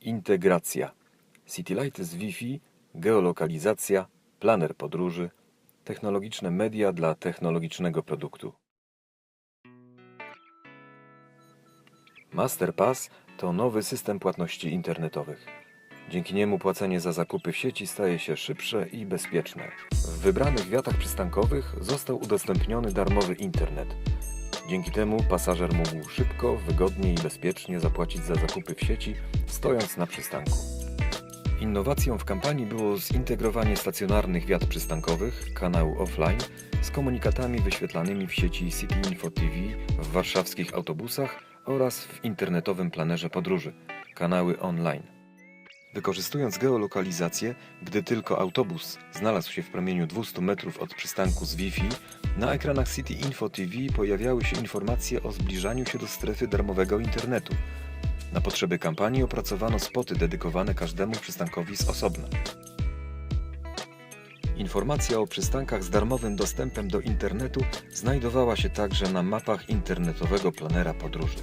Integracja. Citylighty z Wi-Fi, geolokalizacja, planer podróży, technologiczne media dla technologicznego produktu. Masterpass to nowy system płatności internetowych. Dzięki niemu płacenie za zakupy w sieci staje się szybsze i bezpieczne. W wybranych wiatach przystankowych został udostępniony darmowy internet. Dzięki temu pasażer mógł szybko, wygodnie i bezpiecznie zapłacić za zakupy w sieci, stojąc na przystanku. Innowacją w kampanii było zintegrowanie stacjonarnych wiat przystankowych, kanału offline, z komunikatami wyświetlanymi w sieci City Info TV w warszawskich autobusach oraz w internetowym planerze podróży, kanały online. Wykorzystując geolokalizację, gdy tylko autobus znalazł się w promieniu 200 metrów od przystanku z Wi-Fi, na ekranach City Info TV pojawiały się informacje o zbliżaniu się do strefy darmowego internetu. Na potrzeby kampanii opracowano spoty dedykowane każdemu przystankowi z osobna. Informacja o przystankach z darmowym dostępem do internetu znajdowała się także na mapach internetowego planera podróży.